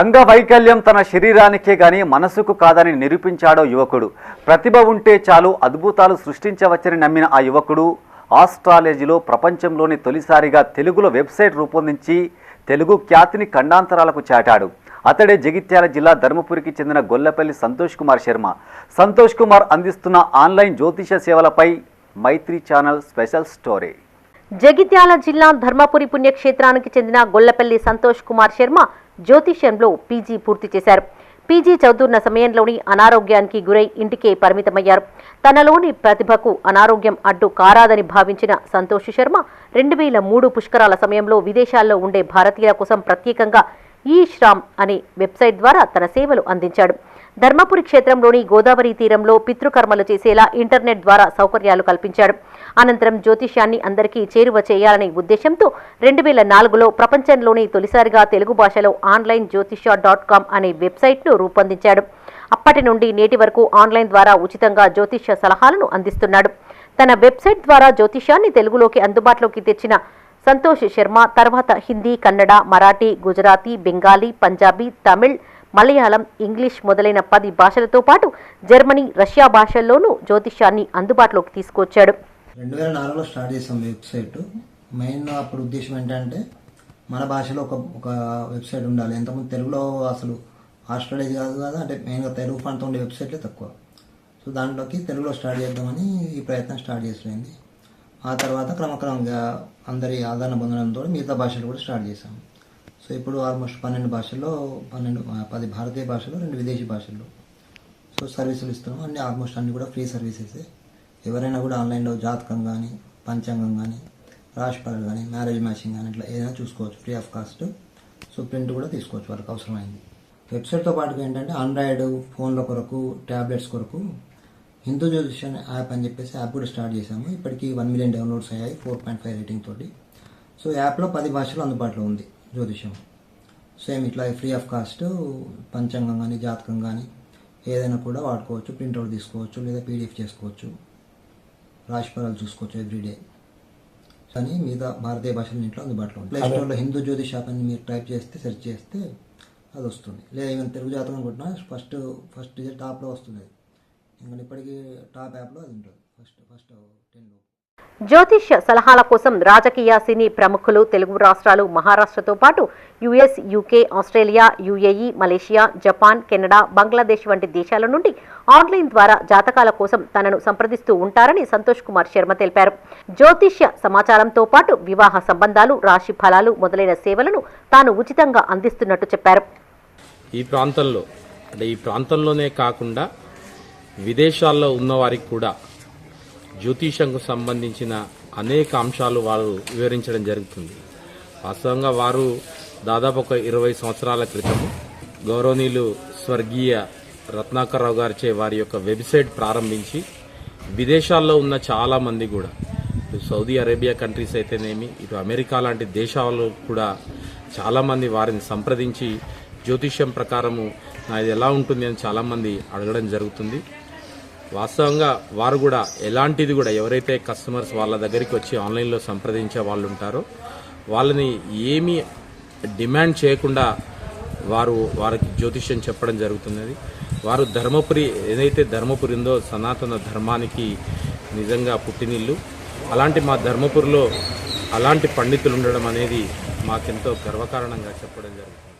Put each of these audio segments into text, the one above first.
అంగవైకల్యం తన శరీరానికే గాని మనసుకు కాదని నిరూపించాడో యువకుడు. ప్రతిభ ఉంటే చాలు అద్భుతాలు సృష్టించవచ్చని నమ్మిన ఆ యువకుడు ఆస్ట్రాలజీలో ప్రపంచంలోని తొలిసారిగా తెలుగులో వెబ్సైట్ రూపొందించి తెలుగు ఖ్యాతిని ఖండాంతరాలకు చాటాడు. అతడే జగిత్యాల జిల్లా ధర్మపురికి చెందిన గొల్లపల్లి సంతోష్ కుమార్ శర్మ. సంతోష్ కుమార్ అందిస్తున్న ఆన్లైన్ జ్యోతిష సేవలపై Maitri channel special story. Jagtial జిల్లా ధర్మపురి పుణ్యక్షేత్రానికి చెందిన గొల్లపల్లి సంతోష్ కుమార్ శర్మ జ్యోతిష్యంలో పీజీ పూర్తి చేశారు. పీజీ చదువుతున్న సమయంలోని అనారోగ్యానికి గురై ఇంటికే పరిమితమయ్యారు. తనలోని ప్రతిభకు అనారోగ్యం అడ్డు కారాదని భావించిన సంతోష్ శర్మ రెండు వేల మూడు పుష్కరాల సమయంలో విదేశాల్లో ఉండే భారతీయుల కోసం ప్రత్యేకంగా ఈ శ్రామ్ అనే వెబ్సైట్ ద్వారా తన సేవలు అందించాడు. ధర్మపురి క్షేత్రంలోని గోదావరి తీరంలో పితృకర్మలు చేసేలా ఇంటర్నెట్ ద్వారా సౌకర్యాలు కల్పించాడు. అనంతరం జ్యోతిష్యాన్ని అందరికీ చేరువ చేయాలనే ఉద్దేశంతో రెండు వేల నాలుగులో ప్రపంచంలోనే తొలిసారిగా తెలుగు భాషలో ఆన్లైన్ జ్యోతిష్య డాట్ కామ్ అనే వెబ్సైట్ను రూపొందించాడు. అప్పటి నుండి నేటి వరకు ఆన్లైన్ ద్వారా ఉచితంగా జ్యోతిష్య సలహాలను అందిస్తున్నాడు. తన వెబ్సైట్ ద్వారా జ్యోతిష్యాన్ని తెలుగులోకి అందుబాటులోకి తెచ్చిన సంతోష్ శర్మ తర్వాత హిందీ కన్నడ మరాఠీ గుజరాతీ బెంగాలీ పంజాబీ తమిళ్ మలయాళం ఇంగ్లీష్ మొదలైన పది భాషలతో పాటు జర్మనీ రష్యా భాషల్లోనూ జ్యోతిష్యాన్ని అందుబాటులోకి తీసుకొచ్చాడు. రెండు వేల నాలుగులో స్టార్ట్ చేసాం వెబ్సైట్. మెయిన్ అప్పుడు ఉద్దేశం ఏంటంటే మన భాషలో ఒక ఒక వెబ్సైట్ ఉండాలి. ఎంతమంది తెలుగులో అసలు ఆస్ట్రేలియా కాదు కదా అంటే మెయిన్గా తెలుగు ప్రాంతం ఉండే వెబ్సైట్లే తక్కువ. సో దాంట్లోకి తెలుగులో స్టార్ట్ చేద్దామని ఈ ప్రయత్నం స్టార్ట్ చేసింది ఆ తర్వాత క్రమక్రమంగా అందరి ఆదరణ పొందడంతో మిగతా భాషలు కూడా స్టార్ట్ చేశాము సో ఇప్పుడు ఆల్మోస్ట్ పన్నెండు భాషల్లో పన్నెండు పది భారతీయ భాషలు రెండు విదేశీ భాషల్లో సో సర్వీసులు ఇస్తున్నాం. అన్ని ఆల్మోస్ట్ అన్ని కూడా ఫ్రీ సర్వీసెస్. ఎవరైనా కూడా ఆన్లైన్లో జాతకం కానీ పంచాంగం కానీ రాశిఫలాలు కానీ మ్యారేజ్ మ్యాచింగ్ కానీ ఇట్లా ఏదైనా చూసుకోవచ్చు free of cost. So print కూడా తీసుకోవచ్చు వాళ్ళకి అవసరమైంది. వెబ్సైట్తో పాటుగా ఏంటంటే ఆండ్రాయిడ్ ఫోన్ల కొరకు ట్యాబ్లెట్స్ కొరకు హిందూ జ్యోతిష్యం యాప్ అని చెప్పేసి యాప్ కూడా స్టార్ట్ చేశాము. ఇప్పటికి వన్ మిలియన్ డౌన్లోడ్స్ అయ్యాయి ఫోర్ పాయింట్ ఫైవ్ రేటింగ్ తోటి. సో యాప్లో పది భాషలు అందుబాటులో ఉంది. జ్యోతిష్యం. సేమ్ ఇట్లా ఫ్రీ ఆఫ్ కాస్ట్ పంచాంగం కానీ జాతకం కానీ ఏదైనా కూడా వాడుకోవచ్చు ప్రింట్అవుట్ తీసుకోవచ్చు లేదా పీడిఎఫ్ చేసుకోవచ్చు. రాశిఫలాలు చూసుకోవచ్చు ఎవ్రీడే కానీ మిగతా భారతీయ భాషలు ఇంట్లో అందుబాటులో ఉంది ప్లే స్టోర్లో హిందూ జ్యోతిష్ యాప్ అని మీరు టైప్ చేస్తే సెర్చ్ చేస్తే అది వస్తుంది. లేదా ఈవెన్ తెలుగు జాతకం అనుకుంటున్నా ఫస్ట్ ఫస్ట్ టాప్లో వస్తుంది. అది ఇంకా ఇప్పటికీ టాప్ యాప్లో అది ఉంటుంది. ఫస్ట్ ఫస్ట్ టెన్లో జ్యోతిష్య సలహాల కోసం రాజకీయ సినీ ప్రముఖులు తెలుగు రాష్ట్రాలు మహారాష్ట్రతో పాటు US UK Australia UAE Malaysia Japan Canada Bangladesh వంటి దేశాల నుండి ఆన్లైన్ ద్వారా జాతకాల కోసం తనను సంప్రదిస్తూ ఉంటారని సంతోష్ కుమార్ శర్మ తెలిపారు. జ్యోతిష్య సమాచారంతో పాటు వివాహ సంబంధాలు రాశి ఫలాలు మొదలైన సేవలను తాను ఉచితంగా అందిస్తున్నట్టు చెప్పారు. ఈ ప్రాంతంలో అంటే ఈ ప్రాంతంలోనే కాకుండా విదేశాల్లో ఉన్నవారికి కూడా జ్యోతిషంకు సంబంధించిన అనేక అంశాలు వారు వివరించడం జరుగుతుంది. వాస్తవంగా వారు దాదాపు ఒక ఇరవై సంవత్సరాల క్రితం గౌరవనీయులు స్వర్గీయ రత్నాకర్రావు గారిచే వారి యొక్క వెబ్సైట్ ప్రారంభించి విదేశాల్లో ఉన్న చాలామంది కూడా సౌదీ అరేబియా కంట్రీస్ అయితేనేమి ఇటు అమెరికా లాంటి దేశాలు కూడా చాలామంది వారిని సంప్రదించి జ్యోతిష్యం ప్రకారము నాది ఎలా ఉంటుంది అని చాలామంది అడగడం జరుగుతుంది. వాస్తవంగా వారు కూడా ఎలాంటిది కూడా ఎవరైతే కస్టమర్స్ వాళ్ళ దగ్గరికి వచ్చి ఆన్లైన్లో సంప్రదించే వాళ్ళు ఉంటారో వాళ్ళని ఏమీ డిమాండ్ చేయకుండా వారు వారికి జ్యోతిష్యం చెప్పడం జరుగుతున్నది. వారు ధర్మపురి ఏదైతే ధర్మపురి ఉందో సనాతన ధర్మానికి నిజంగా పుట్టినిల్లు. అలాంటి మా ధర్మపురిలో అలాంటి పండితులు ఉండడం అనేది మాకెంతో గర్వకారణంగా చెప్పడం జరుగుతుంది.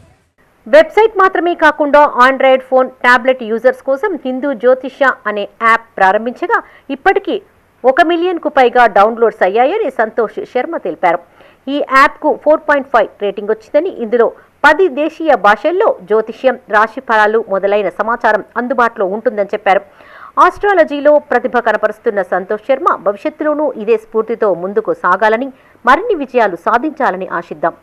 వెబ్సైట్ మాత్రమే కాకుండా ఆండ్రాయిడ్ ఫోన్ టాబ్లెట్ యూజర్స్ కోసం హిందూ జ్యోతిష అనే యాప్ ప్రారంభించగా ఇప్పటికీ ఒక మిలియన్కు పైగా డౌన్లోడ్స్ అయ్యాయని సంతోష్ శర్మ తెలిపారు. ఈ యాప్కు ఫోర్ పాయింట్ ఫైవ్ రేటింగ్ వచ్చిందని ఇందులో పది దేశీయ భాషల్లో జ్యోతిష్యం రాశి ఫలాలు మొదలైన సమాచారం అందుబాటులో ఉంటుందని చెప్పారు. ఆస్ట్రాలజీలో ప్రతిభ కనపరుస్తున్న సంతోష్ శర్మ భవిష్యత్తులోనూ ఇదే స్ఫూర్తితో ముందుకు సాగాలని మరిన్ని విజయాలు సాధించాలని ఆశిద్దాం.